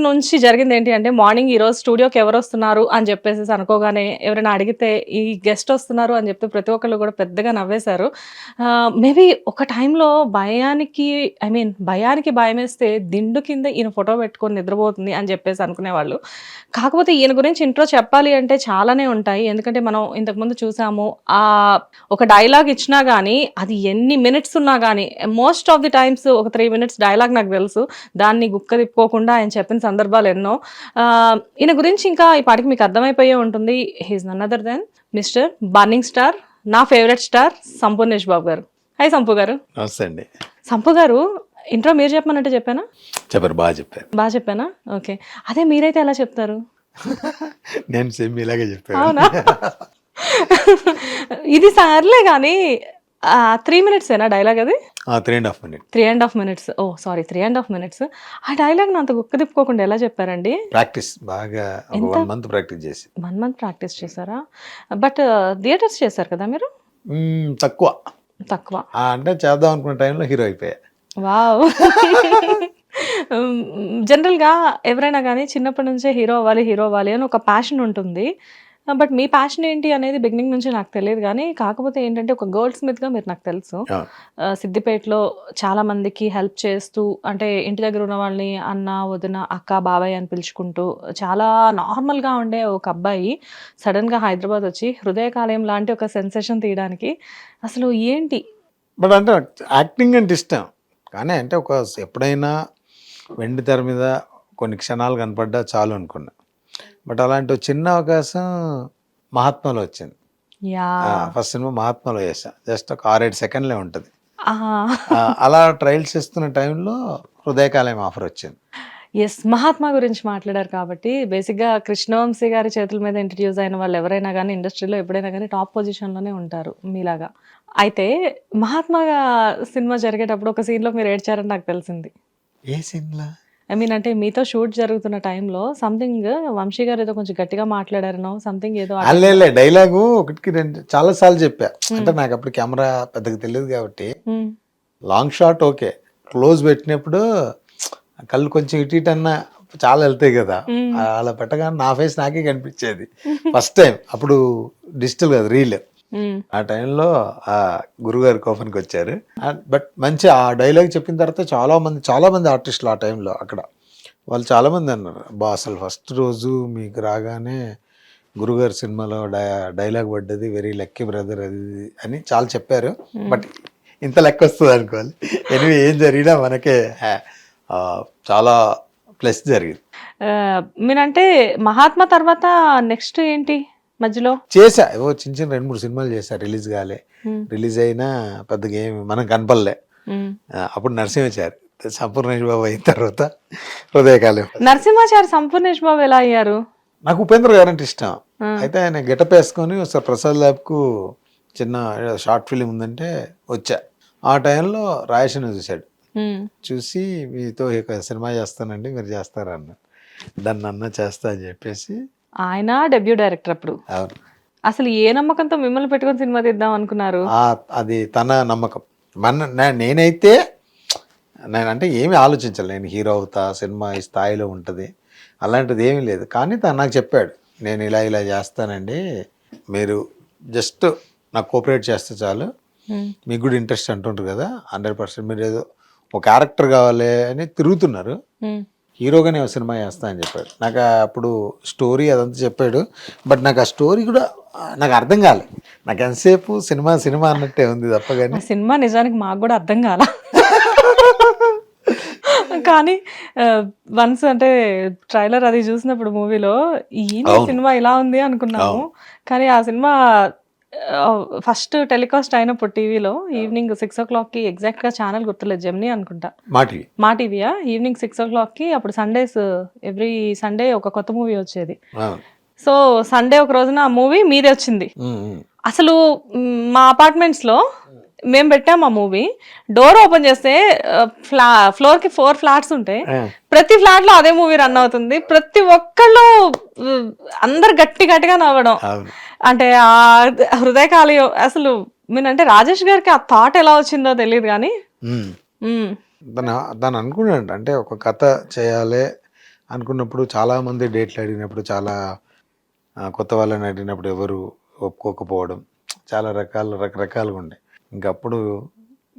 నుంచి జరిగింది ఏంటి అంటే మార్నింగ్ ఈ రోజు స్టూడియోకి ఎవరు వస్తున్నారు? అని చెప్పేసి అనుకోగానే ఎవరైనా అడిగితే ఈ గెస్ట్ వస్తున్నారు? అని చెప్తే ప్రతి ఒక్కళ్ళు కూడా పెద్దగా నవ్వేశారు. మేబీ ఒక టైంలో భయానికి ఐ మీన్ భయానికి భయం వేస్తే దిండు కింద ఈయన ఫోటో పెట్టుకొని నిద్రపోతుంది అని చెప్పేసి అనుకునేవాళ్ళు. కాకపోతే ఈయన గురించి ఇంట్రో చెప్పాలి అంటే చాలానే ఉంటాయి. ఎందుకంటే మనం ఇంతకుముందు చూసాము ఆ ఒక డైలాగ్ ఇచ్చినా కానీ అది ఎన్ని మినిట్స్ ఉన్నా కానీ మోస్ట్ ఆఫ్ ది టైమ్స్ ఒక త్రీ మినిట్స్ డైలాగ్ నాకు తెలుసు. దాన్ని గుక్క తిప్పుకోకుండా ఆయన చెప్పిన సందర్భాలు ఎన్నో. ఈయన గురించి ఇంకా ఈ పాటికి మీకు అర్థమైపోయే ఉంటుంది. He's none other than mister burning star నా favourite star Sampoornesh Babu garu. Hi Sampu గారు. నమస్తే అండి. సంపు గారు ఇంట్రో మీరు చెప్పమన్నట్టు చెప్పానా? చెప్పారు బాగా చెప్పారు. బాగా చెప్పానా? ఓకే అదే మీరైతే ఎలా చెప్తారు? నేను సేమ్ ఇలాగే చెప్పాను. అవునా? ఇది సర్లే కానీ త్రీ మినిట్స్ ఏనా డైలాగ్ అది? Three and half minute three and half minutes oh sorry three and half minutes ఆ డైలాగ్ అంత గుక్క తిప్పుకోకుండా ఎలా చెప్పారండి? ప్రాక్టీస్ బాగా వన్ మంత్ ప్రాక్టీస్ చేసి. వన్ మంత్ ప్రాక్టీస్ చేశారా? బట్ థియేటర్స్ చేశారు కదా మీరు? తక్కువ. తక్కువ. అంటే చేద్దాం అనుకున్న టైంలో హీరో అయిపోయా. వావ్ జనరల్గా ఎవరైనా కానీ చిన్నప్పటి నుంచే హీరో అవ్వాలి హీరో అవ్వాలి అని ఒక ప్యాషన్ ఉంటుంది. బట్ మీ ప్యాషన్ ఏంటి అనేది బిగినింగ్ నుంచి నాకు తెలియదు కానీ కాకపోతే ఏంటంటే ఒక గోల్డ్ స్మిత్గా మీరు నాకు తెలుసు. ఆ, సిద్దిపేటలో చాలా మందికి హెల్ప్ చేస్తూ అంటే ఇంటి దగ్గర ఉన్న వాళ్ళని అన్న వదిన అక్క బాబాయ్ అని పిలుచుకుంటూ చాలా నార్మల్గా ఉండే ఒక అబ్బాయి సడన్గా హైదరాబాద్ వచ్చి హృదయకాలయం లాంటి ఒక సెన్సేషన్ తీయడానికి అసలు ఏంటి? బట్ అంటే యాక్టింగ్ అంటే ఇష్టం. కానీ అంటే ఒక ఎప్పుడైనా వెండి తెర మీద కొన్ని క్షణాలు కనపడ్డా చాలు అనుకున్నా. బట్ అలాంటి చిన్న అవకాశం మహాత్మాలో వచ్చింది. యా. ఫస్ట్ సినిమా మహాత్మాలో చేసా జస్ట్ ఒక ఆరేడు సెకండ్లే ఉంటుంది. అలా ట్రయల్స్ ఇస్తున్న టైంలో హృదయకాలయం ఆఫర్ వచ్చింది. ఎస్ మహాత్మా గురించి మాట్లాడారు కాబట్టి బేసిక్గా కృష్ణవంశీ గారి చేతుల మీద ఇంట్రడ్యూస్ అయిన వాళ్ళు ఎవరైనా కానీ ఇండస్ట్రీలో ఎప్పుడైనా కానీ టాప్ పొజిషన్లోనే ఉంటారు మీలాగా. అయితే మహాత్మా సినిమా జరిగేటప్పుడు ఒక సీన్లో మీరు ఏడ్చారని నాకు తెలిసింది. ఏ సినిమా ఐ మీన్ అంటే మీతో షూట్ జరుగుతున్న టైంలో సంథింగ్ వంశీ గారు ఏదో కొంచెం గట్టిగా మాట్లాడారనో సంథింగ్ ఏదో అల్లేలే డైలాగు ఒకటికి రెండు చాలా సార్లు చెప్పా. అంటే నాకు అప్పుడు కెమెరా పెద్దగా తెలియదు కాబట్టి. లాంగ్ షాట్ ఓకే క్లోజ్ పెట్టినప్పుడు కళ్ళు కొంచెం ఇటు ఇటు అన్నా చాలా వెళ్తాయి కదా. మ్మ్. అలా పెట్టగానే నా ఫేస్ నాకే కనిపించేది. ఫస్ట్ టైం అప్పుడు డిజిటల్ కదా రీల్. ఆ టైంలో ఆ గురుగారు కోపనికి వచ్చారు. బట్ మంచి ఆ డైలాగ్ చెప్పిన తర్వాత చాలా మంది చాలా మంది ఆర్టిస్టులు ఆ టైంలో అక్కడ. వాళ్ళు చాలా మంది అన్నారు బా అసలు ఫస్ట్ రోజు మీకు రాగానే గురుగారు సినిమాలో డైలాగ్ పడ్డది వెరీ లక్కీ బ్రదర్ అది అని చాలా చెప్పారు. బట్ ఇంత లెక్క వస్తుంది అనుకోవాలి. ఎనివే ఏం జరిగినా మనకే చాలా ప్లస్ జరిగింది. మీరంటే మహాత్మా తర్వాత నెక్స్ట్ ఏంటి? మధ్యలో? చేశా. ఏవో చిన్న చిన్న రెండు మూడు సినిమాలు చేశా. రిలీజ్ కాలే. రిలీజ్ అయినా పెద్దగా ఏమి మనం కనపడలే. అప్పుడు నరసింహచారి సంపూర్ణేష్ బాబు అయిన తర్వాత హృదయకాలం. నరసింహాచారి సంపూర్ణేష్ బాబు ఎలా అయ్యారు? నాకు ఉపేంద్ర గారు అంటే ఇష్టం. అయితే ఆయన గెటప్ వేసుకొని ఒకసారి ప్రసాద్ ల్యాబ్కు చిన్న షార్ట్ ఫిలిం ఉందంటే వచ్చా. ఆ టైంలో రాయసిన చూశాడు. చూసి మీతో సినిమా చేస్తానండి మీరు చేస్తారా అన్న దాన్ని అన్న చేస్తా అని చెప్పేసి ఆయన డెబ్యూ డైరెక్టర్ అప్పుడు. అవును. అసలు ఏ నమ్మకంతో మిమ్మల్ని పెట్టుకొని సినిమా తీద్దాం అనుకున్నారు? అది తన నమ్మకం. మన నేనైతే నేను అంటే ఏమీ ఆలోచించాలి. నేను హీరో అవుతా సినిమా ఈ స్థాయిలో ఉంటుంది అలాంటిది ఏమీ లేదు. కానీ తను నాకు చెప్పాడు నేను ఇలా ఇలా చేస్తానండి. మీరు జస్ట్ నాకు కోఆపరేట్ చేస్తే చాలు. మీకు కూడా ఇంట్రెస్ట్ అంటుంటారు కదా హండ్రెడ్ పర్సెంట్. మీరు ఏదో ఒక క్యారెక్టర్ కావాలి అని తిరుగుతున్నారు. హీరోగానే సినిమా చేస్తా అని చెప్పాడు. నాకు అప్పుడు స్టోరీ అదంతా చెప్పాడు. బట్ నాకు ఆ స్టోరీ కూడా నాకు అర్థం కాలే. నాకు ఎంతసేపు సినిమా సినిమా అన్నట్టే ఉంది తప్ప కానీ. సినిమా నిజానికి మాకు కూడా అర్థం కాల. కానీ వన్స్ అంటే ట్రైలర్ అది చూసినప్పుడు మూవీలో ఈ. సినిమా ఇలా ఉంది అనుకున్నాము. కానీ ఆ సినిమా ఫస్ట్ టెలికాస్ట్ అయినప్పుడు టీవీలో ఈవినింగ్ సిక్స్ ఓ క్లాక్కి ఎగ్జాక్ట్గా ఛానల్ గుర్తులేదు జెమ్ని అనుకుంటా. మా టీవీయా? ఈవినింగ్ సిక్స్ ఓ క్లాక్కి అప్పుడు సండేస్ ఎవ్రీ సండే ఒక కొత్త మూవీ వచ్చేది. సో సండే ఒక రోజున ఆ మూవీ మీదే వచ్చింది. అసలు మ్, అపార్ట్మెంట్స్లో మేము పెట్టాం ఆ మూవీ డోర్ ఓపెన్ చేస్తే ఫ్లా ఫ్లోర్కి ఫోర్ ఫ్లాట్స్ ఉంటాయి ప్రతి ఫ్లాట్లో అదే మూవీ రన్ అవుతుంది. ప్రతి ఒక్కళ్ళు అందరు గట్టి గట్టిగా నవ్వడం అంటే ఆ హృదయకాలి అసలు మీనంటే రాజేష్ గారికి ఆ థాట్ ఎలా వచ్చిందో తెలియదు కానీ. తను తను అనుకున్నాడు అంటే ఒక కథ చేయాలి అనుకున్నప్పుడు చాలామంది డేట్లు అడిగినప్పుడు చాలా కొత్త వాళ్ళని అడిగినప్పుడు ఎవరు ఒప్పుకోకపోవడం. చాలా రకాల రకరకాలుగా ఉండే. ఇంకప్పుడు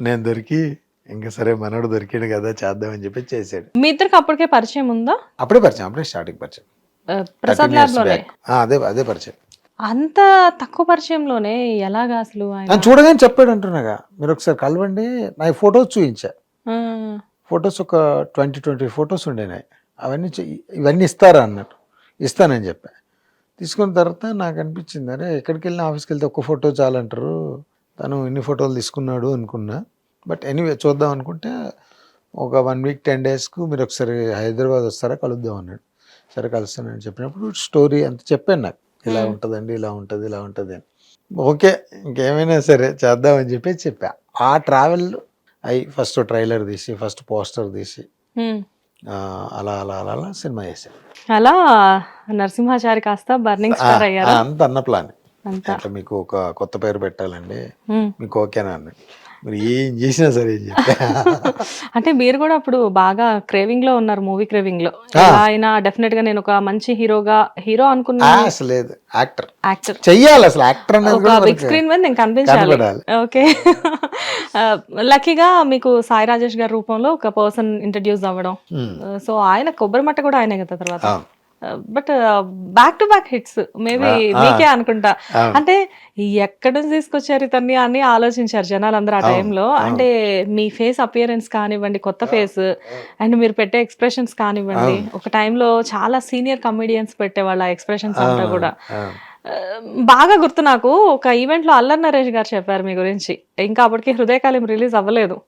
నేను దొరికి ఇంకా సరే మనోడు దొరికాడు కదా చేద్దామని చెప్పి చేసాడు. మీ ఇద్దరికి అప్పటికే పరిచయం ఉందా? అప్పుడే పరిచయం అప్పుడే స్టార్టింగ్ పరిచయం. ఆ, ప్రసాద్ 13 ల్యాబ్ years లోనే back. ఆ, అదే అదే పరిచయం. అంత తక్కువ పరిచయంలోనే ఎలాగా అసలు ఆయన? చూడగానే చెప్పాడు అంటున్నాగా. మీరు ఒకసారి కలవండి. నా ఫొటోస్ చూపించా ఫొటోస్ ఒక ట్వంటీ ట్వంటీ ఫొటోస్ ఉండేనాయి. అవన్నీ ఇవన్నీ ఇస్తారా అన్నట్టు. ఇస్తానని చెప్పా. తీసుకున్న తర్వాత నాకు అనిపించింది అరే ఎక్కడికి వెళ్ళినా ఆఫీస్కి వెళ్తే ఒక్క ఫోటో చాలంటారు. తను ఇన్ని ఫోటోలు తీసుకున్నాడు అనుకున్నా. బట్ ఎనీవే చూద్దాం అనుకుంటే ఒక వన్ వీక్ టెన్ డేస్కు మీరు ఒకసారి హైదరాబాద్ వస్తారా కలుద్దాం అన్నాడు. సరే కలుస్తానని చెప్పినప్పుడు స్టోరీ అంత చెప్పాను నాకు. ఇలా. ఉంటుందండి ఇలా ఉంటుంది ఇలా ఉంటుంది అని. ఓకే ఇంకేమైనా సరే చేద్దామని చెప్పి చెప్పా. ఆ ట్రావెల్ అయి ఫస్ట్ ట్రైలర్ తీసి ఫస్ట్ పోస్టర్ తీసి అలా అలా అలా అలా సినిమా చేశాను అలా నరసింహాచారి కాస్త బర్నింగ్ స్టార్ అయ్యారా? అంత అన్న ప్లాన్. మీకు ఒక కొత్త పేరు పెట్టాలండి. మీకు ఓకేనా అన్న మీరు ఏం చేసినా సరే అంటే మీరు కూడా అప్పుడు బాగా క్రేవింగ్లో ఉన్నారు మూవీ క్రేవింగ్లో. ఆ. ఎలా అయినా డెఫినెట్గా నేను ఒక మంచి హీరోగా హీరో అనుకున్న అసలు లేదు. యాక్టర్ యాక్టర్ చెయ్యాలి అసలు. యాక్టర్ అనేది బిగ్ స్క్రీన్ మీద నేను కనిపించాలి. ఓకే లక్కీగా మీకు సాయి రాజేష్ గారి రూపంలో ఒక పర్సన్ ఇంట్రడ్యూస్ అవ్వడం. సో ఆయన కొబ్బరి మట్ట కూడా ఆయనే కదా తర్వాత? But back to back hits maybe ఆ, ఆ. మీకే అనుకుంటా. అంటే ఎక్కడ నుంచి తీసుకొచ్చారు ఇతన్ని అని ఆలోచించారు జనాలందరూ ఆ అవును, టైంలో. అంటే మీ ఫేస్ అపియరెన్స్ కానివ్వండి కొత్త ఫేస్ అండ్ మీరు పెట్టే ఎక్స్ప్రెషన్స్ కానివ్వండి. ఒక టైంలో చాలా సీనియర్ కమెడియన్స్ పెట్టేవాళ్ళ ఎక్స్ప్రెషన్స్ అంతా కూడా. ఆ, బాగా గుర్తు నాకు ఒక ఈవెంట్లో అల్లర్ నరేష్ గారు చెప్పారు మీ గురించి ఇంకా అప్పటికి హృదయకాలం రిలీజ్ అవ్వలేదు? ఆ,